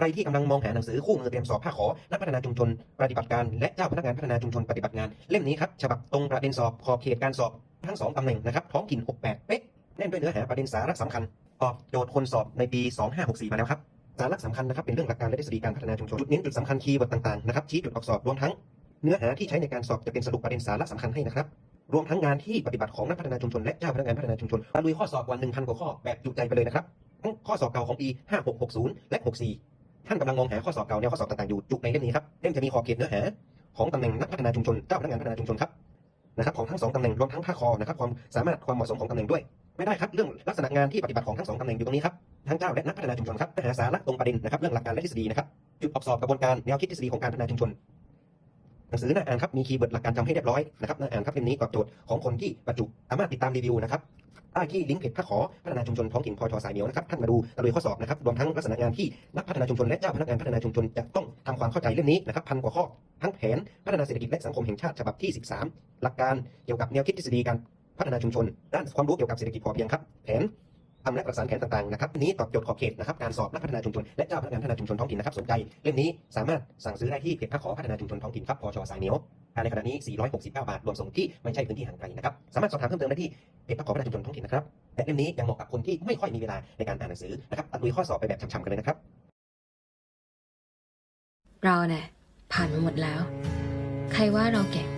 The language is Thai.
ใครที่กำลังมองหาหนังสือคู่มือเตรียมสอบภาคขอนักพัฒนาชุมชนปฏิบัติการ และเจ้าพนักงานพัฒนาชุมชนปฏิบัติงานเล่มนี้ครับฉบับตรงประเด็นสอบขอบเขตการสอบทั้งสองตำแหน่งนะครับท้องถิ่น 68 เป๊ะแน่นด้วยเนื้อหาประเด็นสาระสำคัญตอบโจทย์คนสอบในปี 2564 มาแล้วครับสาระสำคัญนะครับเป็นเรื่องหลักการและทฤษฎีการพัฒนาชุมชนจุดเน้นจุดสำคัญคีย์เวิร์ดต่างๆนะครับชี้จุดออกสอบรวมทั้ง เนื้อหาที่ใช้ในการสอบจะเป็นสรุปประเด็นสาระสำคัญให้นะครับรวมทั้งงานที่ปฏิบัติของนักพัฒนาชุมชนและเจ้าพนักงานพัฒนาชุมชนตะลุยข้อสอบกว่า1,000กว่าข้อแบบจุใจไปเลยนะครับทั้งข้อสอบเก่าของปี 5660 และ 64 ท่านกำลังมองหาข้อสอบเก่าแนวข้อสอบต่างๆอยู่จุในเล่มนี้ครับเล่มจะมีขอบเขตเนื้อหาของตำแหน่งนักพัฒนาชุมชนเจ้าพนักงานพัฒนาชุมชนครับนะครับของทั้งสองตำแหน่งรวมทั้งภาคคอนะครับความสามารถความเหมาะสมของตำแหน่งด้วยไม่ได้ครับเรื่องลักษณะงานที่ปฏิบัติของทั้งสองตำแหน่งอยู่ตรงนี้ครับทั้งเจ้าและนักพัฒนาชุมชนครับหาสาระตรงประเด็นนะครับเรื่องหลักการและทฤษฎีนะครับจุดออกสอบกระบวนการแนวคิดทฤษฎีของการพัฒนาชุมชนหนังสือน่าอ่านครับมีคีย์เวิร์ดหลักการจำให้เรียบร้อยนะครับน่าอ่านครับเล่มนี้ตอบโจทย์ของคนที่บรรจุสามารถติดตามรีวิวนะครับ ใต้ที่ลิงก์เพจพระขอพัฒนาชุมชนท้องถิ่นพอชสายเหนียวนะครับท่านมาดูตะลุยข้อสอบนะครับรวมทั้งลักษณะงานที่นักพัฒนาชุมชนและเจ้าพนักงานพัฒนาชุมชนจะต้องทำความเข้าใจเล่มนี้นะครับพันกว่าข้อทั้งแผนพัฒนาเศรษฐกิจและสังคมแห่งชาติฉบับที่ 13 หลักการเกี่ยวกับแนวคิดทฤษฎีการพัฒนาชุมชน ด้านความรู้เกี่ยวกับเศรษฐกิจพอเพียงครับแผนทำและประสานแผนต่างๆนะครับนี้ตอบโจทย์ขอบเขตนะครับการสอบนักพัฒนาชุมชนและเจ้าพนักงานพัฒนาชุมชนท้องถิ่นนะครับสนใจเล่มนี้สามารถสั่งซื้อได้ที่เพจพระขอพัฒนาชุมชนท้องถิ่นครับพอชสายเหนียว ในขณะนี้ 469 บาท รวมส่งที่ไม่ใช่พื้นที่ห่างไกลนะครับ สามารถสอบถามเพิ่มเติมได้ที่เพจพักอพัฒนาชุมชนท้องถิ่นนะครับและเล่มนี้ยังเหมาะกับคนที่ไม่ค่อยมีเวลาในการอ่านหนังสือนะครับตัดลุยข้อสอบไปแบบช่ำๆกันเลยนะครับ เราเนี่ยผ่านมาหมดแล้ว ใครว่าเราเก่ง